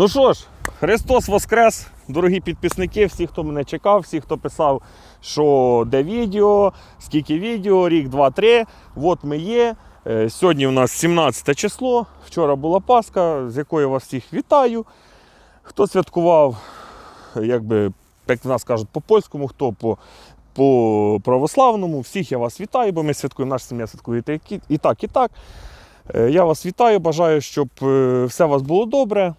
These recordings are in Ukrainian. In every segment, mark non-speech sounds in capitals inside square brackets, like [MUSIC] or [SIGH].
Ну що ж, Христос Воскрес, дорогі підписники, всі, хто мене чекав, всі, хто писав, що де відео, скільки відео, рік, два, три. От ми є. Е, Сьогодні у нас 17 число. Вчора була Пасха, з якої вас всіх вітаю. Хто святкував, якби, як в нас кажуть, по польському, хто по, по православному, всіх я вас вітаю, бо ми святкуємо, наша сім'я святкує і так, і- і так, і так. Е, Я вас вітаю, бажаю, щоб е, все у вас було добре.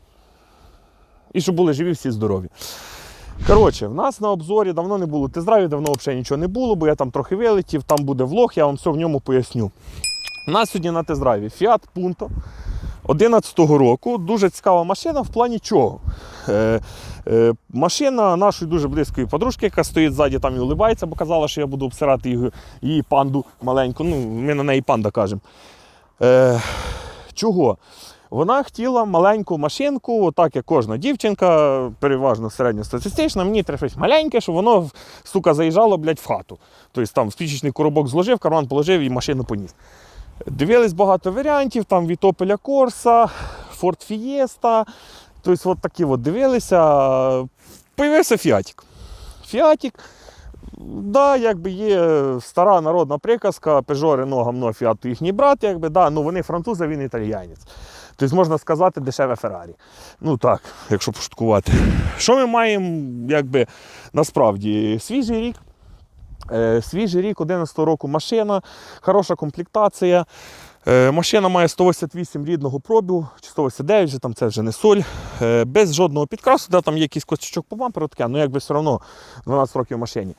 І щоб були живі всі здорові. Коротше, в нас на обзорі давно не було тест-драйвів, давно взагалі нічого не було, бо я там трохи вилетів, там буде влог, я вам все в ньому поясню. У нас сьогодні на тест-драйві Fiat Punto 11-го року. Дуже цікава машина в плані чого. Е, е, машина нашої дуже близької подружки, яка стоїть ззаді там і улибається, бо казала, що я буду обсирати її, її панду маленьку. Ну, ми на неї панда кажемо. Е, чого? Вона хотіла маленьку машинку, так як кожна дівчинка, переважно середньостатистична, мені треба щось маленьке, щоб воно, сука, заїжджало, блядь, в хату. Тобто там спічечний коробок зложив, карман положив і машину поніс. Дивились багато варіантів, там від Opel Corsa, Ford Fiesta. Тобто, от такі от дивилися. Появився Фіатік. Фіатік. Да, якби є стара народна приказка, Peugeot, Renault, гамно, Fiat їхній брат, якби, да, ну вони французи, він італіянець. Тобто можна сказати дешеве Феррарі. Ну так, якщо пошуткувати. Що ми маємо, якби насправді, свіжий рік. Е, свіжий рік 11 року машина, хороша комплектація. Е, машина має 188 рідного пробігу, чи 189, вже там це вже не соль. Е, без жодного підкрасу, да, там є якийсь костячок по бамперу, таке, ну якби все одно 12 років в машині.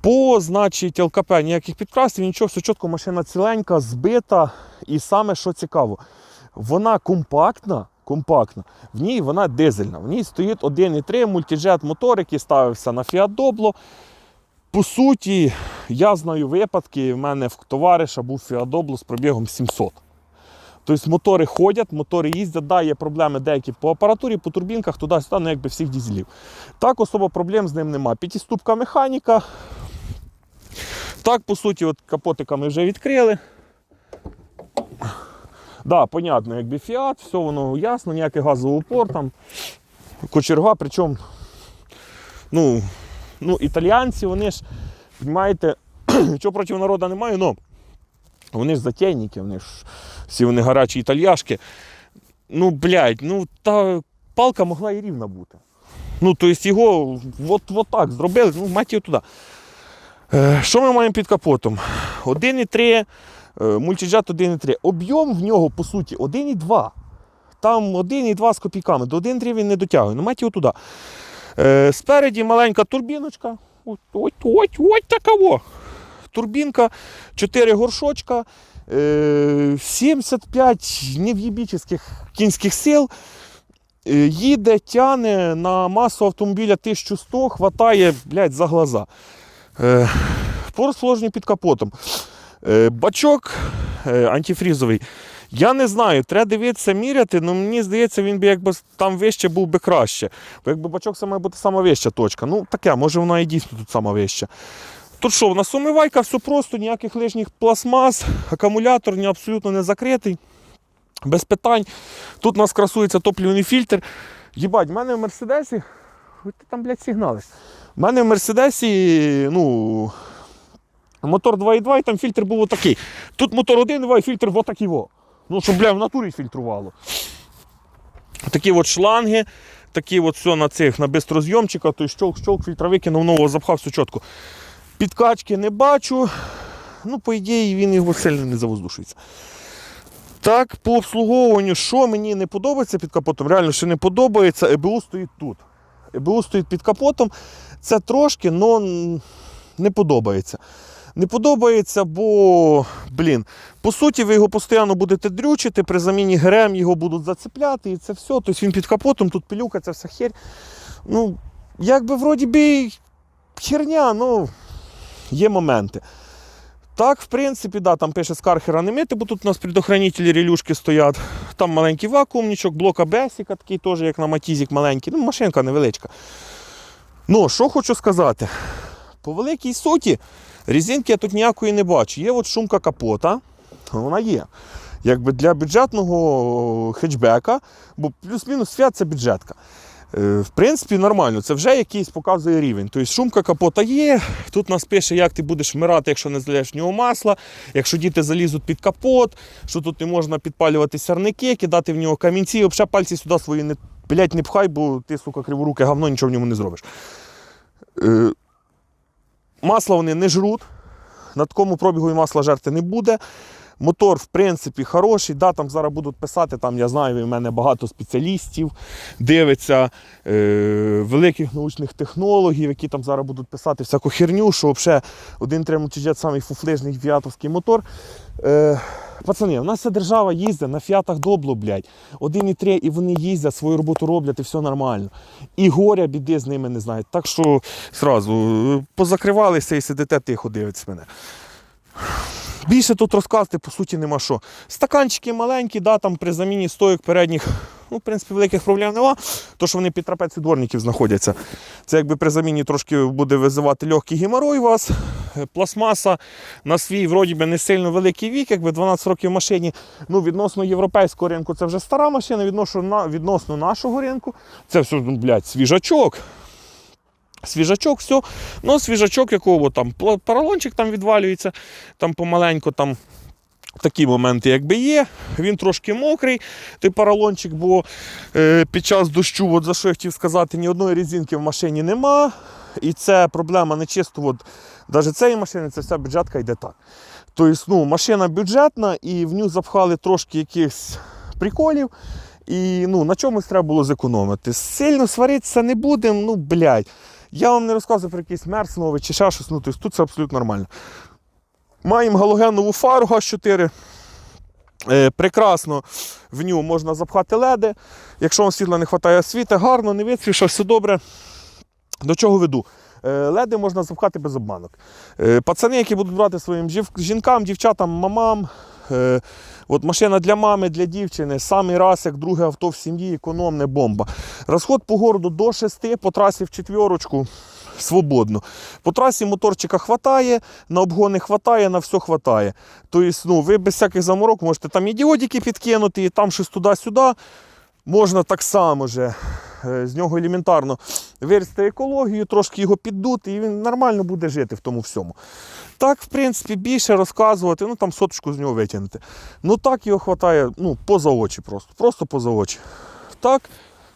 По, значить, ЛКП ніяких підкрасів, нічого, все чітко, машина ціленька, збита. І саме що цікаво, вона компактна, компактна, в ній вона дизельна. В ній стоїть 1,3 мультиджет мотор, який ставився на Fiat Doblo. По суті, я знаю випадки, в мене в товариша був Fiat Doblo з пробігом 700. Тобто мотори ходять, мотори їздять, да, є проблеми деякі по апаратурі, по турбінках, туди-сюди, ну якби всіх дізелів. Так, особо проблем з ним нема. П'ятиступка механіка. Так, по суті, от капотика ми вже відкрили. Да, понятно, якби Fiat, все воно ясно, ніякий газовий упор там, кочерга, причому, ну, ну, італіянці, вони ж, розумієте, [CLEARS THROAT] нічого проти народу немає, але вони ж затейники, вони ж всі вони гарячі італіяшки. Ну, блядь, ну та палка могла і рівна бути. Ну, тобто його от, от так зробили, ну, мать його туди. Е, що ми маємо під капотом? 1,3, е, мультиджет 1,3. Об'єм в нього, по суті, 1,2. Там 1,2 з копійками. До 1,3 він не дотягує. Ну, мать його туди. Е, спереді маленька турбіночка. Ось, ось, ось. Турбінка, 4 горшочка, е, 75 нев'єбічих кінських сил. Е, Їде, тяне на масу автомобіля 1100, хватає, блядь, за глаза. Е, По розположенню під капотом. Е, Бачок е, антифрізовий. Я не знаю, треба дивитися, міряти, але мені здається, він би якби там вище був би краще. Бо якби бачок це має бути сама вища точка. Ну таке, може вона і дійсно тут сама вища. Тут що, у нас умивайка, все просто, ніяких лишніх пластмас, акумулятор ні, абсолютно не закритий. Без питань. Тут у нас красується топлівний фільтр. Єбать, в мене в Мерседесі. Ти там, блядь, сигналиш. У мене в Мерседесі, ну. Мотор 2,2 і там фільтр був отакий. Тут мотор 1,2 і фільтр отакий. Ну, щоб, бля, в натурі фільтрувало. Такі от шланги, такі от все на цих, на бистрозйомчиках, той щолк-щолк, фільтра викинув, нового запхав, все чітко. Підкачки не бачу. Ну, по ідеї, він його сильно не завоздушується. Так, по обслуговуванню, що мені не подобається під капотом, реально що не подобається, ЕБУ стоїть тут. ЕБУ стоїть під капотом. Це трошки, але не подобається. Не подобається, бо, блін, по суті, ви його постійно будете дрючити, при заміні ГРМ його будуть зацепляти і це все. Тобто він під капотом, тут пилюка, це вся херь. Ну, якби вроді би херня, ну, є моменти. Так, в принципі, да, там пише з кархера не мити, бо тут у нас предохранителі релюшки стоять. Там маленький вакуумничок, блок ABS, такий теж, як на матізік маленький. Ну, машинка невеличка. Ну, що хочу сказати. По великій суті, резинки я тут ніякої не бачу. Є от шумка капота, вона є. якби для бюджетного хетчбека, бо плюс-мінус свят це бюджетка. Е, В принципі, нормально, це вже якийсь показує рівень. Тобто шумка капота є. Тут нас пише, як ти будеш вмирати, якщо не злєш в нього масла, якщо діти залізуть під капот, що тут не можна підпалювати сірники, кидати в нього камінці, взагалі пальці сюди свої не, блядь, не пхай, бо ти, сука, криворуке говно, нічого в ньому не зробиш. Масла вони не жруть. На такому пробігу і масла жерти не буде. Мотор, в принципі, хороший. Да, там зараз будуть писати, там, я знаю, в мене багато спеціалістів, дивиться е, великих научних технологів, які там зараз будуть писати всяку херню, що взагалі один тримучеджет самий фуфлижний віатовський мотор. Е, пацани, у нас вся держава їздить на фіатах добло, блядь. 1,3 і вони їздять, свою роботу роблять і все нормально. І горя, біди з ними не знають. Так що зразу е, позакривалися і сидите тихо, дивитесь мене. Більше тут розказати, по суті, нема що. Стаканчики маленькі, да, там при заміні стоїк передніх, ну, в принципі, великих проблем нема, то що вони під трапецію дворників знаходяться. Це якби при заміні трошки буде визивати легкий геморой у вас. Пластмаса на свій, вроді би, не сильно великий вік, якби 12 років в машині. Ну, відносно європейського ринку це вже стара машина, відносно, відносно нашого ринку. Це все, ну, блядь, свіжачок. Свіжачок, все. Ну, свіжачок, якого там поролончик там відвалюється, там помаленьку там. Такі моменти, якби є. Він трошки мокрий, той поролончик, бо е, під час дощу, от за що я хотів сказати, ні одної резинки в машині нема. І це проблема не чисто, от, навіть цієї машини, це вся бюджетка йде так. Тобто, ну, машина бюджетна, і в нього запхали трошки якихось приколів. І ну, на чомусь треба було зекономити. Сильно сваритися не будемо, ну, блядь. Я вам не розказую про якийсь мерс новий чи ще щось, ну, тобто, тут це абсолютно нормально. Маємо галогенову фару ГАЗ-4. Е, прекрасно в нього можна запхати леди. Якщо вам світла не вистачає світа, гарно, не вицвіше, все добре. До чого веду? Е, Леди можна запхати без обманок. Е, Пацани, які будуть брати своїм жінкам, дівчатам, мамам. Е, От машина для мами, для дівчини, самий раз, як друге авто в сім'ї, економне бомба. Розход по городу до 6, по трасі в четвірочку. Свободно. По трасі моторчика хватає, на обгони хватає, на все хватає. Тобто, ну, ви без всяких заморок можете там і діодики підкинути, і там щось туди-сюди. Можна так само же, з нього елементарно вирісти екологію, трошки його піддути, і він нормально буде жити в тому всьому. Так, в принципі, більше розказувати, ну там соточку з нього витягнути. Ну так його вистачає ну, поза очі просто. Просто поза очі. Так,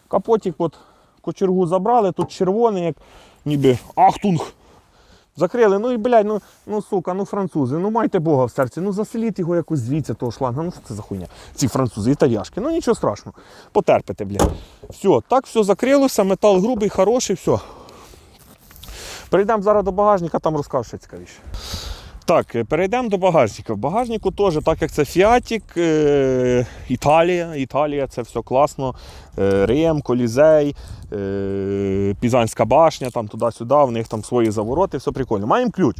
капотик от кочергу забрали, тут червоний, як ніби ахтунг. Закрили, ну і блядь, ну, ну сука, ну французи, ну майте Бога в серці, ну заселіть його якось звідси того шланга. Ну що це за хуйня? Ці французи, італіяшки. Ну нічого страшного. Потерпите, блядь. Все, так все закрилося, метал грубий, хороший, все. Прийдемо зараз до багажника, там розкажу ще цікавіше. Так, е, перейдемо до багажника. В багажнику теж, так як це Фіатік, е, Італія. Італія це все класно. Е, Рим, Колізей, Пізанська башня, там туди-сюди, в них там свої завороти, все прикольно. Маємо ключ.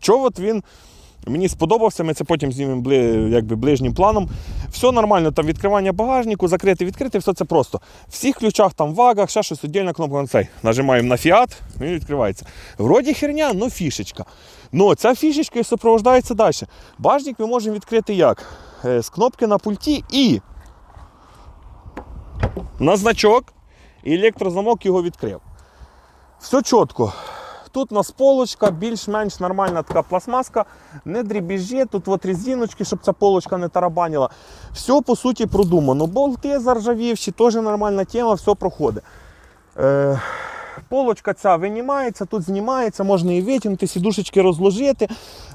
Чого от він мені сподобався, ми це потім знімемо якби, ближнім планом. Все нормально, там відкривання багажнику, закрити, відкрити, все це просто. В всіх ключах, там вагах, ще щось віддільна кнопка на цей. Нажимаємо на фіат, він відкривається. Вроді херня, але фішечка. Ну, ця фішечка і супроводжується далі. Багажник ми можемо відкрити як? Е, З кнопки на пульті і на значок, і електрозамок його відкрив. Все чітко. Тут у нас полочка, більш-менш нормальна така пластмаска, не дрібіжі, тут от резиночки, щоб ця полочка не тарабанила. Все по суті продумано. Болти заржавівші, теж нормальна тема, все проходить. Е, полочка ця винімається, тут знімається, можна її витягнути, сідушечки розложити.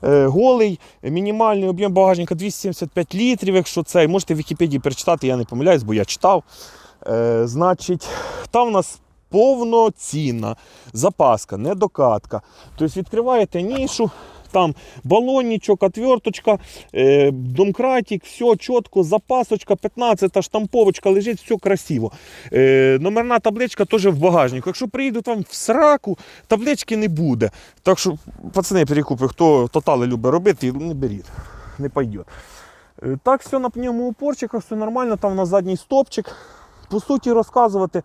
Е, голий, мінімальний об'єм багажника 275 літрів, якщо це. Можете в Вікіпедії перечитати, я не помиляюсь, бо я читав. Е, значить, там у нас повноцінна запаска, не докатка. Тобто відкриваєте нішу, там балонничок, отверточка, е, домкратик, все чітко, запасочка, 15 штамповочка лежить, все красиво. Е, номерна табличка теж в багажнику. Якщо приїдуть вам в сраку, таблички не буде. Так що, пацани, перекупи, хто тотали любить робити, не беріть, не пойде. Е, Так, все на пневмоупорчиках, все нормально, там на задній стопчик. По суті, розказувати,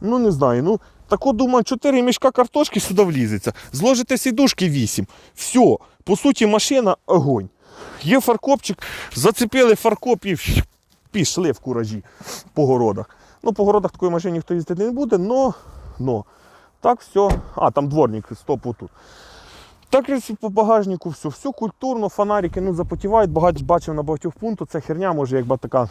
ну не знаю. ну Тако думаю, 4 мішка картошки сюди влізеться. Зложите сідушки 8. Все. По суті, машина огонь. Є фаркопчик, зацепили фаркоп і пішли в куражі по городах. Ну, по городах такої машини ніхто їздити не буде, но, но так все. А, там дворник, стоп отут. Так і по багажнику все, все культурно, фонарики ну, запотівають, багато бачив на багатьох пунктах, це херня, може, якби така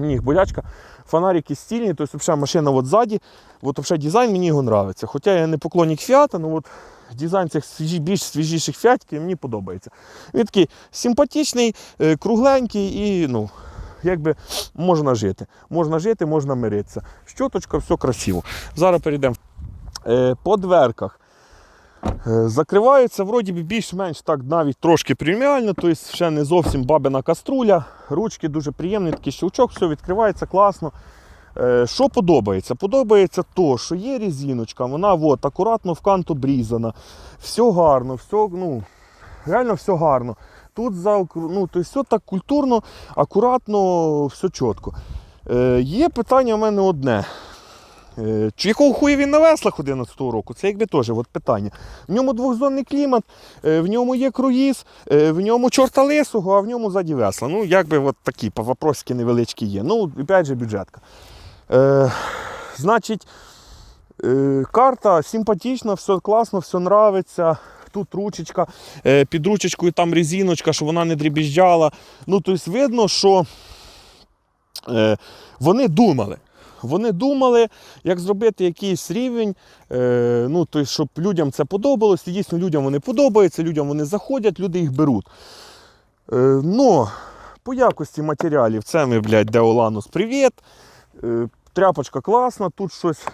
їх болячка. Фонарики стильні, тобто взагалі машина от ззаді, от взагалі дизайн мені його подобається. Хоча я не поклонник фіата, ну от дизайн цих свіжі, більш свіжіших фіатиків мені подобається. Він такий симпатичний, е, кругленький і ну, якби можна жити. Можна жити, можна миритися. Щоточка, все красиво. Зараз перейдемо Е, по дверках. Е, Закриваються вроді більш-менш так навіть трошки преміально, тобто ще не зовсім бабина каструля. Ручки дуже приємний, такий щелчок, все відкривається класно. Е, Що подобається? Подобається то, що є резиночка, вона от, акуратно в кант обрізана. Все гарно, все, ну, реально все гарно. Тут за, ну, то все так культурно, акуратно, все чітко. Е, є питання в мене одне. Е, якого хуя він на веслах 11-го року? Це якби теж от питання. В ньому двохзонний клімат, е, в ньому є круїз, е, в ньому чорта лисого, а в ньому ззаді весла. Ну, якби от такі вопросики невеличкі є. Ну, опять же, бюджетка. Е, значить, е, карта симпатична, все класно, все нравиться. Тут ручечка, е, під ручечкою там резиночка, щоб вона не дрібіжджала. Ну, тобто видно, що вони думали. Вони думали, як зробити якийсь рівень, е, ну, то, щоб людям це подобалось. І дійсно людям вони подобаються, людям вони заходять, люди їх беруть. Е, но по якості матеріалів це ми, блядь, Деоланус, привіт. Е, тряпочка класна, тут щось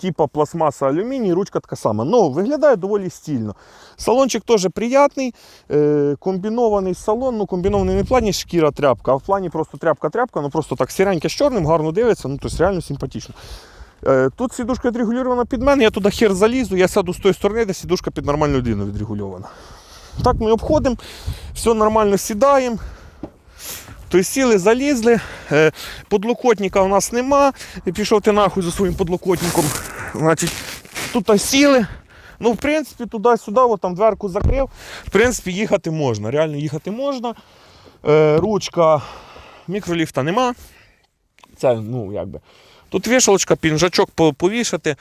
типа пластмаса алюміній, ручка така сама. Ну, виглядає доволі стильно. Салончик теж приятний, е, комбінований салон, ну комбінований не в плані шкіра тряпка, а в плані просто тряпка-тряпка, ну просто так сіреньке з чорним, гарно дивиться, ну тобто реально симпатично. Е, тут сідушка відрегульована під мене, я туди хер залізу, я сяду з тої сторони, де сідушка під нормальну людину відрегульована. Так ми обходимо, все нормально сідаємо. Тобто сіли, залізли, е, подлокотника у нас нема. Пішов ти нахуй за своїм подлокотником. Значить, тут сіли. Ну, в принципі, туди-сюди, там дверку закрив. В принципі, їхати можна. Реально їхати можна. Е, ручка, мікроліфта нема. Це, ну, якби. Тут вішалочка, пінжачок повішати.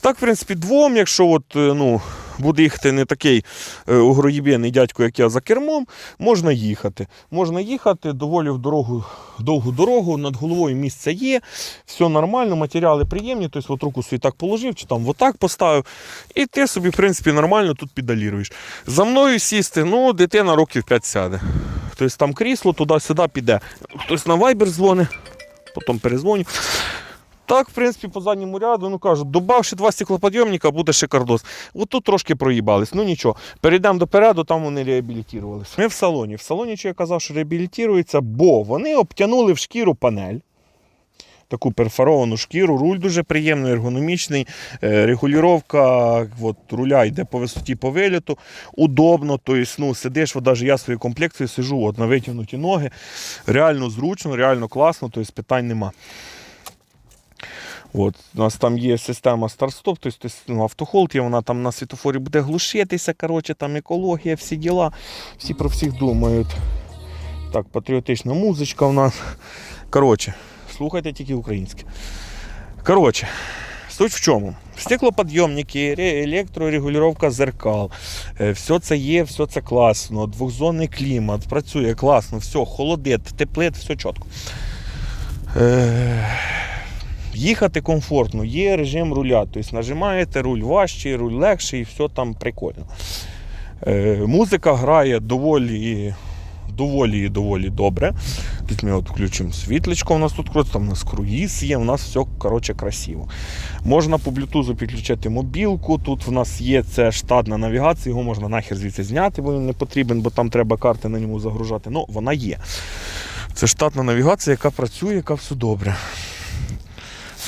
Так, в принципі, двом, якщо от, е, ну, буде їхати не такий е, угроєбєний дядько, як я за кермом, можна їхати. Можна їхати доволі в дорогу, довгу дорогу, над головою місце є, все нормально, матеріали приємні, тобто от руку собі так положив, чи там отак поставив, і ти собі, в принципі, нормально тут педаліруєш. За мною сісти, ну, дитина років 5 сяде. Тобто там крісло туди-сюди піде. Хтось на вайбер дзвонить, потім перезвоню. Так, в принципі, по задньому ряду, ну кажуть, добавши два стеклоподйомника, буде шикардос. От тут трошки проїбались, ну нічого. Перейдемо допереду, там вони реабілітувалися. Ми в салоні. В салоні, що я казав, що реабілітуються, бо вони обтянули в шкіру панель. Таку перфоровану шкіру, руль дуже приємний, ергономічний. Е, регулювання руля йде по висоті по виліту. Удобно, тобто, ну, сидиш, от, навіть я своєю комплекцією сижу от, на витягнуті ноги. Реально зручно, реально класно, тобто питань нема. От, у нас там є система старт-стоп, тобто ну, автохолд є, вона там на світофорі буде глушитися, коротше, там екологія, всі діла. Всі про всіх думають. Так, патріотична музичка у нас. Коротше, слухайте тільки українське. Коротше, суть в чому? Стеклоподйомники, електрорегулювання зеркал. Е, Все це є, все це класно. Двохзонний клімат, працює класно, все, холодить, теплит, все чітко. Е, Їхати комфортно, є режим руля. Тобто нажимаєте руль важчий, руль легший, і все там прикольно. Е, музика грає доволі, доволі доволі добре. Тут ми от включимо світлечко, у нас тут крутиться, там у нас круїз є, у нас все коротше, красиво. Можна по блютузу підключити мобілку. Тут в нас є це штатна навігація, його можна нахер звідси зняти, бо він не потрібен, бо там треба карти на ньому загружати. Ну, вона є. Це штатна навігація, яка працює, яка все добре.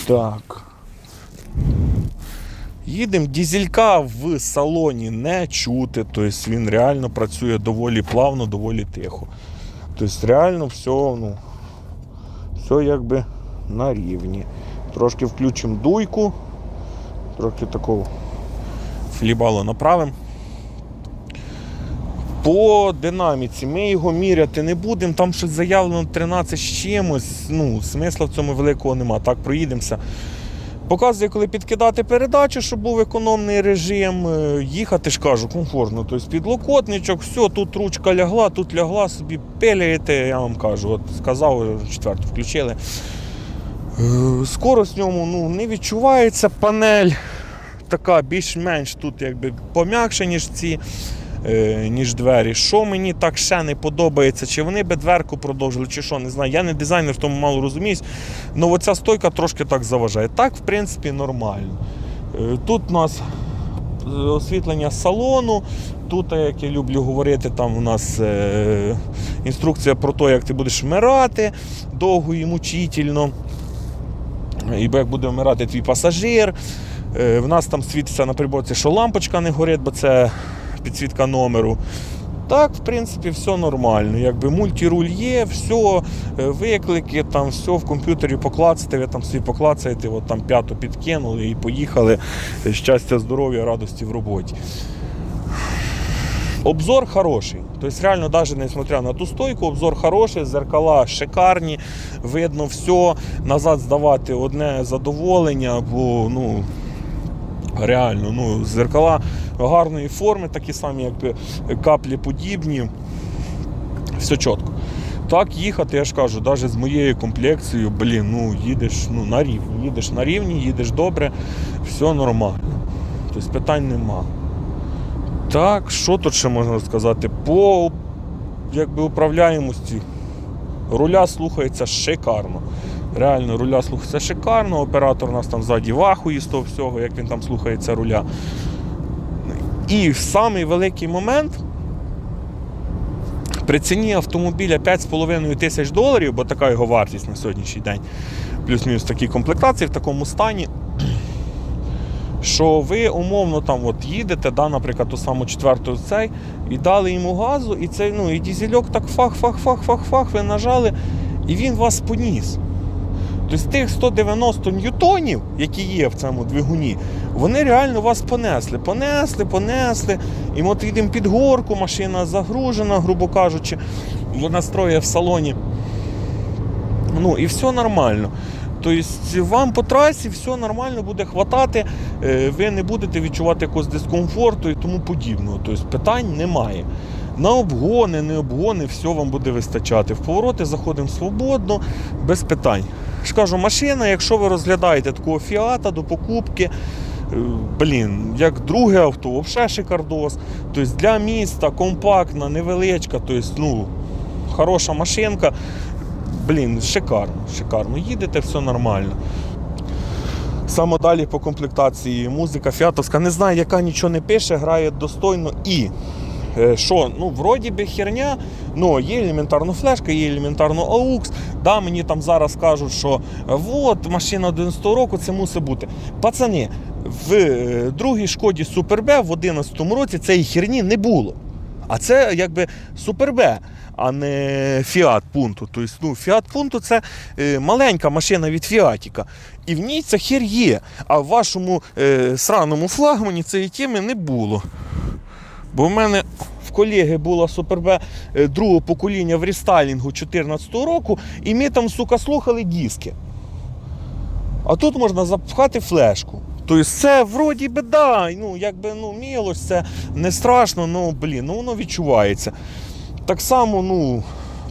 Так. Їдемо, дізелька в салоні не чути, тобто він реально працює доволі плавно, доволі тихо. Тобто реально все, ну, все якби на рівні. Трошки включимо дуйку, трохи такого флібалу направимо. По динаміці ми його міряти не будемо. Там щось заявлено 13 з чимось. Ну, смисла в цьому великого нема. Так, проїдемося. Показує, коли підкидати передачу, щоб був економний режим. Е, Їхати ж кажу, комфортно. Тобто підлокотничок, все, тут ручка лягла, тут лягла, собі пиляєте, я вам кажу. От сказав, четверту включили. Е, Скорость в ньому ну, не відчувається. Панель така більш-менш тут якби пом'якша, ніж ці. Е, Ніж двері. Що мені так ще не подобається, чи вони би дверку продовжили, чи що, не знаю. Я не дизайнер, тому мало розуміюсь. Ну оця стойка трошки так заважає. Так, в принципі, нормально. Е, Тут у нас е, освітлення салону. Тут, як я люблю говорити, там у нас е, інструкція про те, як ти будеш вмирати довго і мучительно. І як буде вмирати твій пасажир. Е, В нас там світиться на приборці, що лампочка не горить, бо це підсвітка номеру. Так, в принципі, все нормально. Якби мультируль є, все, е, виклики, там все в комп'ютері поклацати, ви там собі поклацаєте, от там п'яту підкинули і поїхали. Щастя, здоров'я, радості в роботі. Обзор хороший. Тобто, реально, навіть несмотря на ту стойку, обзор хороший, зеркала шикарні, видно все, назад здавати одне задоволення, бо ну, реально, ну, зеркала гарної форми, такі самі, як каплі подібні. Все чітко. Так їхати, я ж кажу, навіть з моєю комплекцією, блін, ну їдеш ну, на рівні, їдеш на рівні, їдеш добре, все нормально. Тобто питань нема. Так, що тут ще можна сказати? По якби, управляємості руля слухається шикарно. Реально, руля слухається шикарно. Оператор у нас там ззаді вахує з того всього, як він там слухається руля. І самий великий момент. При ціні автомобіля 5,5 тисяч доларів, бо така його вартість на сьогоднішній день, плюс-мінус такі комплектації в такому стані, що ви умовно там от їдете, да, наприклад, ту саму четверту цей, і дали йому газу, і цей, ну, і дізельок так фах-фах-фах-фах-фах, ви нажали, і він вас поніс. Тобто тих 190 ньютонів, які є в цьому двигуні, вони реально вас понесли. Понесли, понесли. І от їдемо під горку, машина загружена, грубо кажучи, вона строє в салоні. Ну і все нормально. Тобто вам по трасі все нормально буде хватати, е, ви не будете відчувати якогось дискомфорту і тому подібного. Тобто питань немає. На обгони, не обгони, все вам буде вистачати. В повороти заходимо свободно, без питань. Ж машина, якщо ви розглядаєте такого фіата до покупки, е, блін, як друге авто, взагалі шикардос. Тобто для міста компактна, невеличка, тобто, ну, хороша машинка. Блін, шикарно, шикарно. Їдете, все нормально. Саме далі по комплектації музика фіатовська. Не знаю, яка нічого не пише, грає достойно і. Е, Що, ну, вроді би херня, ну, є елементарно флешка, є елементарно AUX. Да, мені там зараз кажуть, що от машина 11 року, це мусить бути. Пацани, в е, другій шкоді B в 2011 році цієї херні не було. А це якби B, а не Fiat Punto. Тобто, ну, Fiat Punto це е, маленька машина від Фіатіка. І в ній ця хер є. А в вашому е, сраному флагмані цієї теми не було. Бо в мене в колеги була Super B е, другого покоління в рестайлінгу 2014 року, і ми там, сука, слухали диски. А тут можна запхати флешку. Тобто це вроді би да, ну якби ну мілость, це не страшно, ну блін, ну воно відчувається. Так само, ну,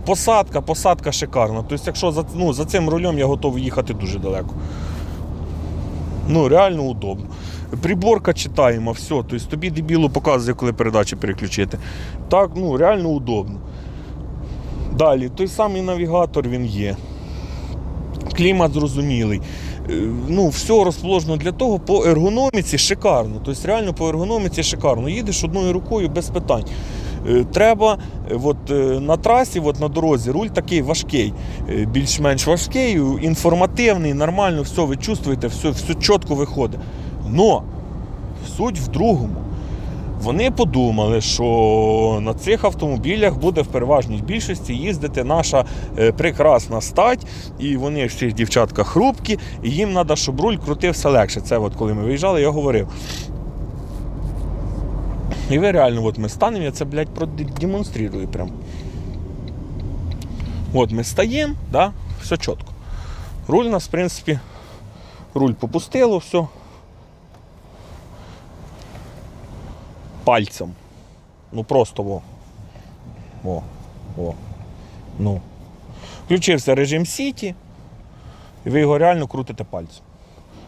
посадка, посадка шикарна. Тобто, якщо за, ну, за цим рулем я готовий їхати дуже далеко. Ну, реально удобно. Приборка читаємо, все. Тобто тобі дебілу показує, коли передачі переключити. Так, ну, реально удобно. Далі, той самий навігатор він є. Клімат зрозумілий. Е, Ну, все розположено для того, по ергономіці шикарно. Тобто реально по ергономіці шикарно. Їдеш одною рукою без питань. Е, Треба е, от, на трасі, от, на дорозі, руль такий важкий, більш-менш важкий, інформативний, нормально, все, ви чувствуєте, все, все чітко виходить. Но суть в другому. Вони подумали, що на цих автомобілях буде в переважній більшості їздити наша е, прекрасна стать, і вони всі дівчатка хрупкі, і їм треба, щоб руль крутився легше. Це от коли ми виїжджали, я говорив. І ви реально, от ми станемо, я це, блядь, продемонструю прям. От ми стаємо, да, все чітко. Руль у нас, в принципі, руль попустило, все. Пальцем. Ну просто во. Во. Во. Ну. Включився режим Сіті, і ви його реально крутите пальцем.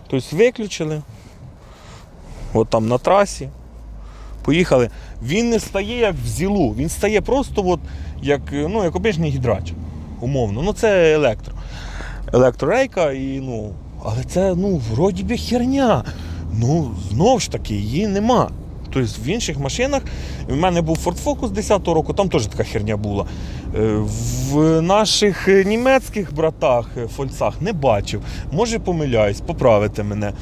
Тобто виключили. От там на трасі. Поїхали. Він не стає як в зілу, він стає просто от, як, ну, як обичний гідрач. Умовно. Ну це електро. Електрорейка, і, ну, але це ну, вроді би херня. Ну, знову ж таки, її нема. Тобто в інших машинах, в мене був Ford Focus 10-го року, там теж така херня була. Е, В наших німецьких братах, е, фольцах не бачив. Може помиляюсь, поправите мене.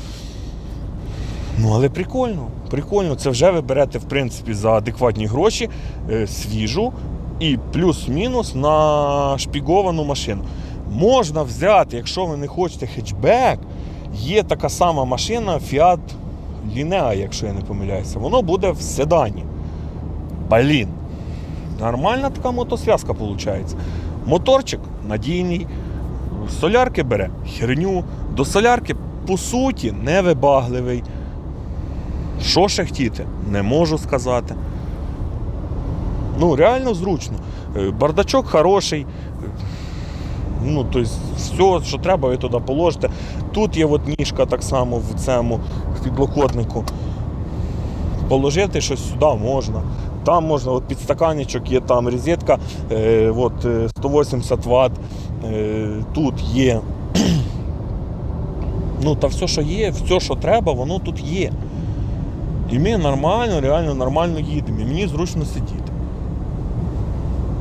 Ну, але прикольно, прикольно. Це вже ви берете, в принципі, за адекватні гроші е, свіжу і плюс-мінус на шпіговану машину. Можна взяти, якщо ви не хочете хетчбек, є така сама машина Fiat Linea, якщо я не помиляюся. Воно буде в седані. Блін. Нормальна така мотосвязка виходить. Моторчик надійний. Солярки бере херню. До солярки, по суті, невибагливий. Що ще хотіти? Не можу сказати. Ну, реально зручно. Е, Бардачок хороший. Ну, тобто, все, що треба, ви туди положите. Тут є от ніжка так само в цьому в підлокотнику. Положити щось сюди можна. Там можна, от підстаканничок є, там розетка, е, от, е, 180 Вт. Е, тут є. [CLEARS THROAT] ну, та все, що є, все, що треба, воно тут є. І ми нормально, реально нормально їдемо. І мені зручно сидіти.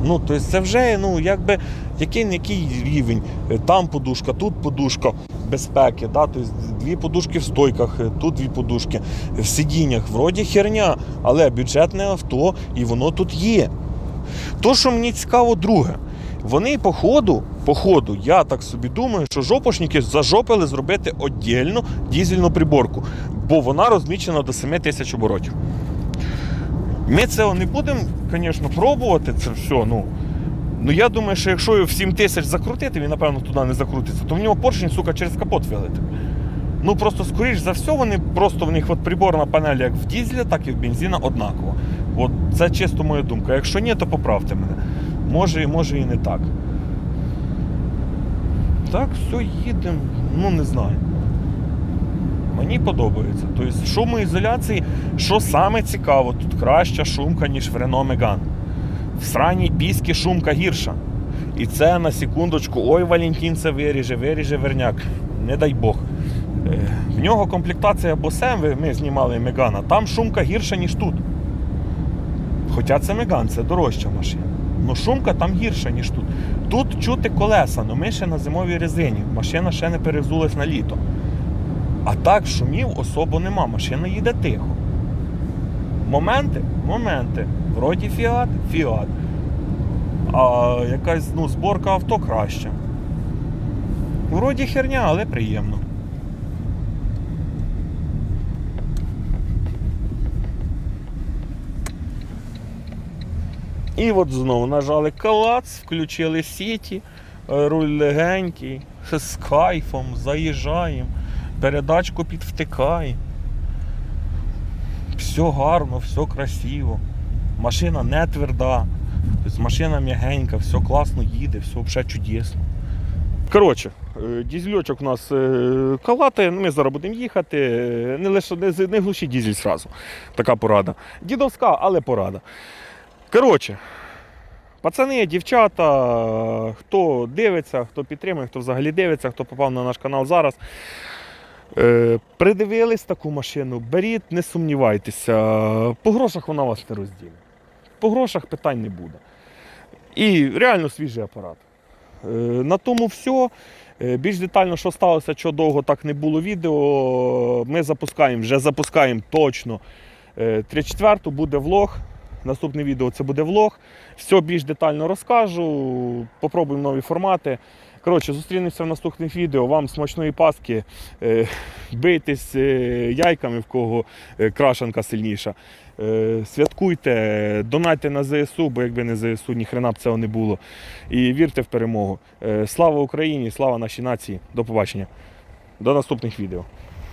Ну, тобто це вже, ну, якби який який рівень. Е, Там подушка, тут подушка безпеки, да? тобто дві подушки в стойках, тут дві подушки, в сидіннях. Вроді херня, але бюджетне авто і воно тут є. То, що мені цікаво, друге, вони по ходу, по ходу, я так собі думаю, що жопошники зажопили зробити віддільну дізельну приборку, бо вона розмічена до 7 тисяч оборотів. Ми цього не будемо, звісно, пробувати це все. Ну, ну я думаю, що якщо його в 7 тисяч закрутити, він, напевно, туди не закрутиться, то в нього поршень, сука, через капот вилити. Ну просто, скоріш за все, вони просто в них от приборна панель як в дізеля, так і в бензина однакова. От це чисто моя думка. Якщо ні, то поправте мене. Може, може і не так. Так, все, їдемо. Ну, не знаю. Мені подобається. Тобто, шумоізоляції, що саме цікаво, тут краща шумка, ніж в Renault Megane. В сраній піськи шумка гірша. І це на секундочку, ой, Валентин це виріже, виріже верняк. Не дай Бог. Е, В нього комплектація босем, ми знімали Мегана, там шумка гірша, ніж тут. Хоча це Меган, це дорожча машина. Ну шумка там гірша, ніж тут. Тут чути колеса, але ми ще на зимовій резині. Машина ще не перезулась на літо. А так шумів особо нема. Машина їде тихо. Моменти? Моменти. Вроді фіат, фіат. А якась ну, зборка авто краща. Вроді херня, але приємно. І от знову нажали калац, включили сіті, е, руль легенький, з кайфом, заїжджаємо, передачку підвтикає. Все гарно, все красиво. Машина не тверда. Тобто машина м'ягенька, все класно їде, все взагалі чудесно. Коротше, е, дізельочок у нас е, калати, ми зараз будемо їхати. Е, Не лише не, не глушіть дізель зразу. Така порада. Дідовська, але порада. Коротше, пацани, дівчата, хто дивиться, хто підтримує, хто взагалі дивиться, хто попав на наш канал зараз. Придивились таку машину, беріть, не сумнівайтеся. По грошах вона вас не розділить. По грошах питань не буде. І реально свіжий апарат. Е, на тому все. Е, Більш детально, що сталося, що довго так не було відео. Ми запускаємо, вже запускаємо точно. 3-4 буде влог. Наступне відео це буде влог. Все більш детально розкажу. Попробуємо нові формати. Коротше, зустрінемося в наступних відео. Вам смачної паски. Е, бийтесь е, яйками, в кого е, крашанка сильніша. Е, святкуйте, донайте на ЗСУ, бо якби не ЗСУ, ні хрена б цього не було. І вірте в перемогу. Е, слава Україні, слава нашій нації. До побачення. До наступних відео.